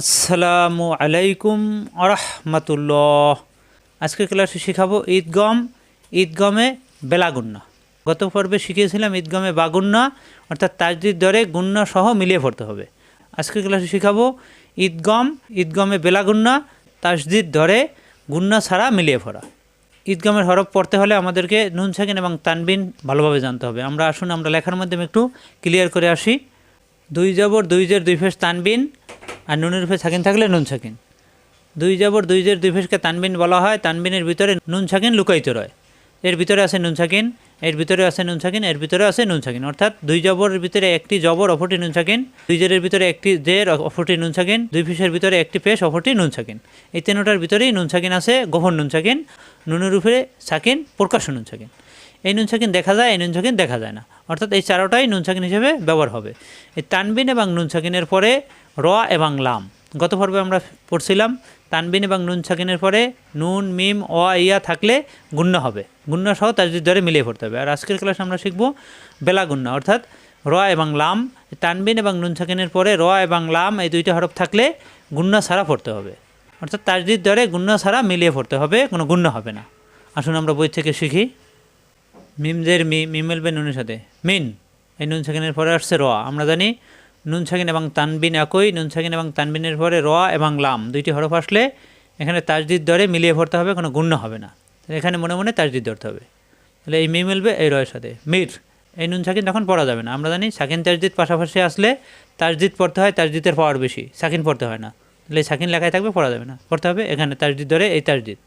আসসালামু আলাইকুম আরহামতুল্লাহ। আজকের ক্লাসে শেখাবো ঈদগম, ঈদগমে বেলাগুন্না। গত পর্বে শিখিয়েছিলাম ঈদগমে বাগুন্না, অর্থাৎ তাজদির দরে গুন্না সহ মিলিয়ে পড়তে হবে। আজকের ক্লাসে শেখাবো ঈদগম, ঈদগমে বেলাগুন্না তাজদির দরে গুন্না ছাড়া মিলিয়ে পড়া। ঈদগমের হরফ পড়তে হলে আমাদেরকে নুন, সাকিন এবং তানবিন ভালোভাবে জানতে হবে। আমরা আসুন, আমরা লেখার মাধ্যমে একটু ক্লিয়ার করে আসি। দুই জবর, দুই জের, দুই ফেস তানবিন। আর নুনের ফেস সাকিন থাকলে নুন সাকিন। দুই জবর, দুই জের, দুই ফেসকে তানবিন বলা হয়, তানবিনের ভিতরে নুন সাকিন লুকায়িত রয়। এর ভিতরে আছে নুন সাকিন, এর ভিতরে আছে নুন সাকিন, এর ভিতরে আছে নুন সাকিন। অর্থাৎ দুই জবরের ভিতরে একটি জবর, অপরটি নুন সাকিন, দুই জেরের ভিতরে একটি জের, অপরটি নুন সাকিন, দুই ফেসের ভিতরে একটি পেশ অপরটি নুন সাকিন। এই তিনটার ভিতরেই নুন সাকিন আছে গোপন নুন সাকিন, নুনের উপরে সাকিন, প্রকাশ্য নুন সাকিন। এই নুন সাকিন দেখা যায়, এই নুন সাকিন দেখা যায় না। অর্থাৎ এই চারোটাই নুন হিসেবে ব্যবহার হবে। এই তানবিন এবং নুন সাকিনের পরে র এবং লাম। গত পর্বে আমরা পড়ছিলাম, তানবিন এবং নুন সাকিনের পরে নুন, মিম, অ, ইয়া থাকলে গুণ্য হবে। গুণ্য সহ তাজদিদ দরে মিলিয়ে পড়তে হবে। আর আজকের ক্লাসে আমরা শিখব বেলা গুণ্য, অর্থাৎ র এবং লাম। তানবিন এবং নুন সাকিনের পরে র এবং লাম, এই দুইটা হরফ থাকলে গুণ্য ছাড়া পড়তে হবে। অর্থাৎ তাজদিদ দরে গুণ্য ছাড়া মিলিয়ে পড়তে হবে, কোনো গুণ্য হবে না। আসুন আমরা বই থেকে শিখি। মিমজের মি, মিম মিলবে নুনের সাথে। মিন, এই নুন সাকিনের পরে আসছে র আমরা জানি নুন সাকিন এবং তানবিন একই, নুন সাকিন এবং তানবিনের পরে র এবং লাম। দুইটি হরফ আসলে এখানে তাজদিদ দরে মিলিয়ে পড়তে হবে, কোনো গুণ্য হবে না। এখানে মনে মনে তাজদিদ ধরতে হবে। তাহলে এই মি মিলবে এই রয়ের সাথে। মির, এই নুন সাকিন তখন পড়া যাবে না। আমরা জানি সাকিন তাজদিদ পাশাপাশি আসলে তাজদিদ পড়তে হয়, তাজদিদের পাওয়ার বেশি। সাকিন পড়তে হয় না। তাহলে এই সাকিন লেখায় থাকবে, পড়া যাবে না। পড়তে হবে এখানে তাজদিদ ধরে এই তাজদিদ।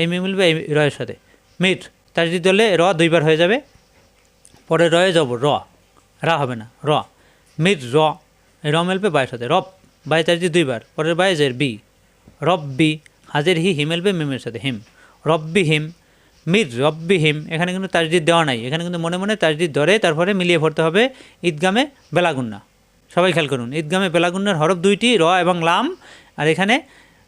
এই মি মিলবে এই রয়ের সাথে। মির তাজদিদ ধরলে র দুইবার হয়ে যাবে, পরে রয়ে যাব, র, রা হবে না, র, মির, র র মেলবে বায়ের সাথে, রব বাই তাজদি দুইবার, পরের বাই জের বি, রব বি, হাজের হি হিমেলবে মিমের সাথে, হিম রব্বি হিম, মির রব্বি হিম, এখানে কিন্তু তাজদিদ দেওয়া নাই, এখানে কিন্তু মনে মনে তাজদিদ ধরে, তারপরে মিলিয়ে পড়তে হবে ঈদগামে বেলাগুন্না। সবাই খেয়াল করুন, ঈদগামে বেলাগুন্নার হরফ দুইটি, র এবং লাম, আর এখানে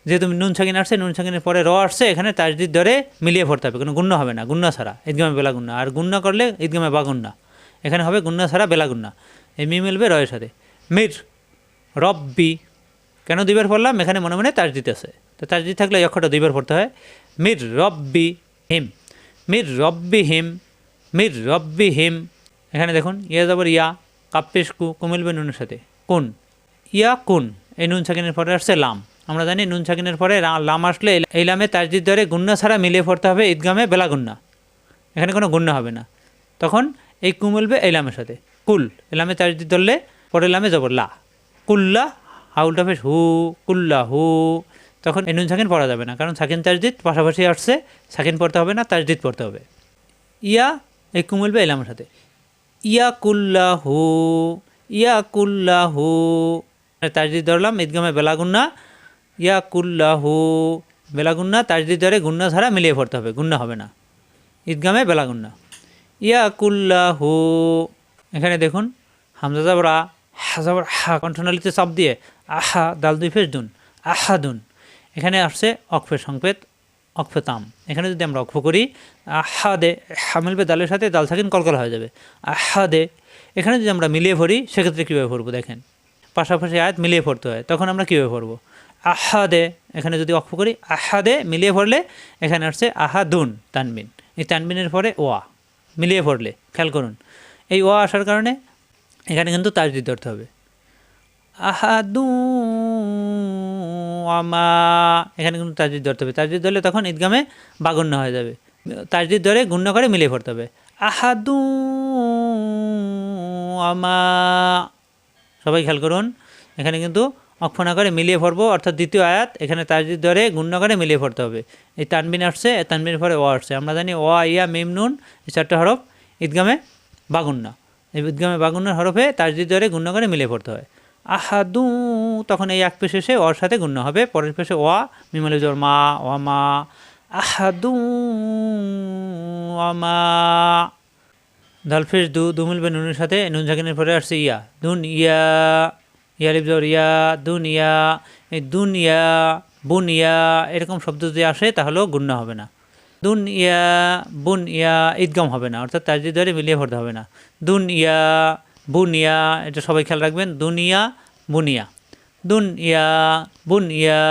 যেহেতু নুন সাকিন আসছে নুন সাকিনের পরে র আসছে, এখানে তাজদিদ ধরে মিলিয়ে পড়তে হবে, কোনো গুণ্য হবে না, গুণ্য ছাড়া, ঈদগামে বেলাগুন্না আর গুণ্য করলে ঈদগামে বাগুন্না এখানে হবে গুণ্য ছাড়া বেলাগুন্না এই মি মিলবে রয়ের সাথে। মির, রব্বি, কেন দুইবার পড়লাম? এখানে মনে মনে তাজদিদ আছে। তো তাজদিদ থাকলে অক্ষরটা দুইবার পড়তে হয়। মির, রব্বি, হিম। মির, রব্বি, হিম। মির, রব্বি, হিম। এখানে দেখুন, ইয়া যাবার ইয়া, কাপ্পেশ কু কুমিলবে নুনের সাথে। কোন। ইয়া কোন। এই নুন সাকিনের পরে আসছে লাম। আমরা জানি নুন সাকিনের পরে লাম আসলে এই- লামে তাজদিদ ধরে গুন্না ছাড়া মিলিয়ে পড়তে হবে ঈদগামে বেলা গুন্না। এখানে কোনো গুণ্য হবে না। তখন এই কু মিলবে এই লামের সাথে। কুল, এই লামে তাজদিদ ধরলে পরের লামে যাব লা। কুল্লা, হাউলটা ফেস হু, কুল্লা হু। তখন এই নুন সাকিন পড়া যাবে না, কারণ সাকিন তাজদিদ পাশাপাশি আসছে সাকিন পড়তে হবে না, তাজদিদ পড়তে হবে। ইয়া, এই কু মিলবে এই লামের সাথে। ইয়া কুল্লা হু, ইয়া কুল্লা হু। তাজদিদ ধরলাম ঈদগামে বেলাগুন্না ইয়া কুল্লা হু বেলাগুন্না ধরে গুন্না ছাড়া মিলিয়ে পড়তে হবে, গুন্না হবে না। ঈদগামে বেলাগুন্না ইয়া কুল্লা হু এখানে দেখুন, হামজা জাবরা হাজাবর হা, কণ্ঠনালীতে চাপ দিয়ে, আহা, দাল দুই ফেস দুন, আহা দুন। এখানে আসছে অক্ষের সংকেত অক্ষতাম এখানে যদি আমরা অক্ষ করি, আহা দে, হা মিলবে দালের সাথে, দাল থাকেন কলকল হয়ে যাবে। আহা দে। এখানে যদি আমরা মিলিয়ে পড়ি, সেক্ষেত্রে কীভাবে পড়ব দেখেন? পাশাপাশি আয়াত মিলিয়ে পড়তে হয়, তখন আমরা কীভাবে পড়ব? আহা দে এখানে যদি অক্ষ করি, আহাদে মিলিয়ে পড়লে এখানে আসছে আহা দুন তানবিন। এই তানবিনের পরে ওয়া, মিলিয়ে পড়লে খেয়াল করুন। এই ওয়া আসার কারণে এখানে কিন্তু তাজদিদ ধরতে হবে। আহাদু আমা, এখানে কিন্তু তাজদিদ ধরতে হবে। তাজদিদ ধরলে তখন ঈদগামে বাগন্য হয়ে যাবে। তাজদিদ ধরে গুণ্য করে মিলিয়ে পড়তে হবে। আহাদু আমা, সবাই খেয়াল করুন, এখানে কিন্তু অক্ষনা করে মিলিয়ে পড়ব অর্থাৎ দ্বিতীয় আয়াত, এখানে তাজদিদ ধরে গুণ্য মিলিয়ে পড়তে হবে। এই তানবিন আসছে তানবিনের পরে ও আসছে। আমরা জানি ও ইয়া, মিম, নুন, এই চারটা হরফ ঈদগামে বাগুন্না এই ঈদগামে বাগুন্নার হরফে তাজদিদ ধরে গুণ্য করে মিলিয়ে পড়তে হয়। আহাদু, তখন এই এক পেশে ওর সাথে গুণ্য হবে। পরের পেশে ওয়া মিমলে জোর মা ও মা। আহাদু আমা দালফেস দু দু মিলবে নুনের সাথে নুন ঝাঁকিনের পরে আসছে ইয়া। দুন ইয়া। ইয়া লিপজর দুনিয়া দুন এই দুন ইয়া বুন ইয়া এরকম শব্দ যদি আসে, তাহলেও গুণ্য হবে না। দুন ইয়া বুন ইয়া ঈদগাম হবে না, অর্থাৎ তার ধরে মিলিয়ে পড়তে হবে না। দুন ইয়া বুন ইয়া এটা সবাই খেয়াল রাখবেন, দুনিয়া, বুনিয়া। দুন ইয়া বুন ইয়া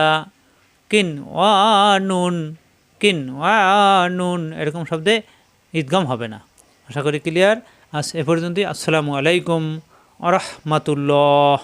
কিন ওয়ানুন কিন ওয়া নুন এরকম শব্দে ঈদগম হবে না। আশা করি ক্লিয়ার। আজ এ পর্যন্তই। আসসালামু আলাইকুম আরহামাতুল্লাহ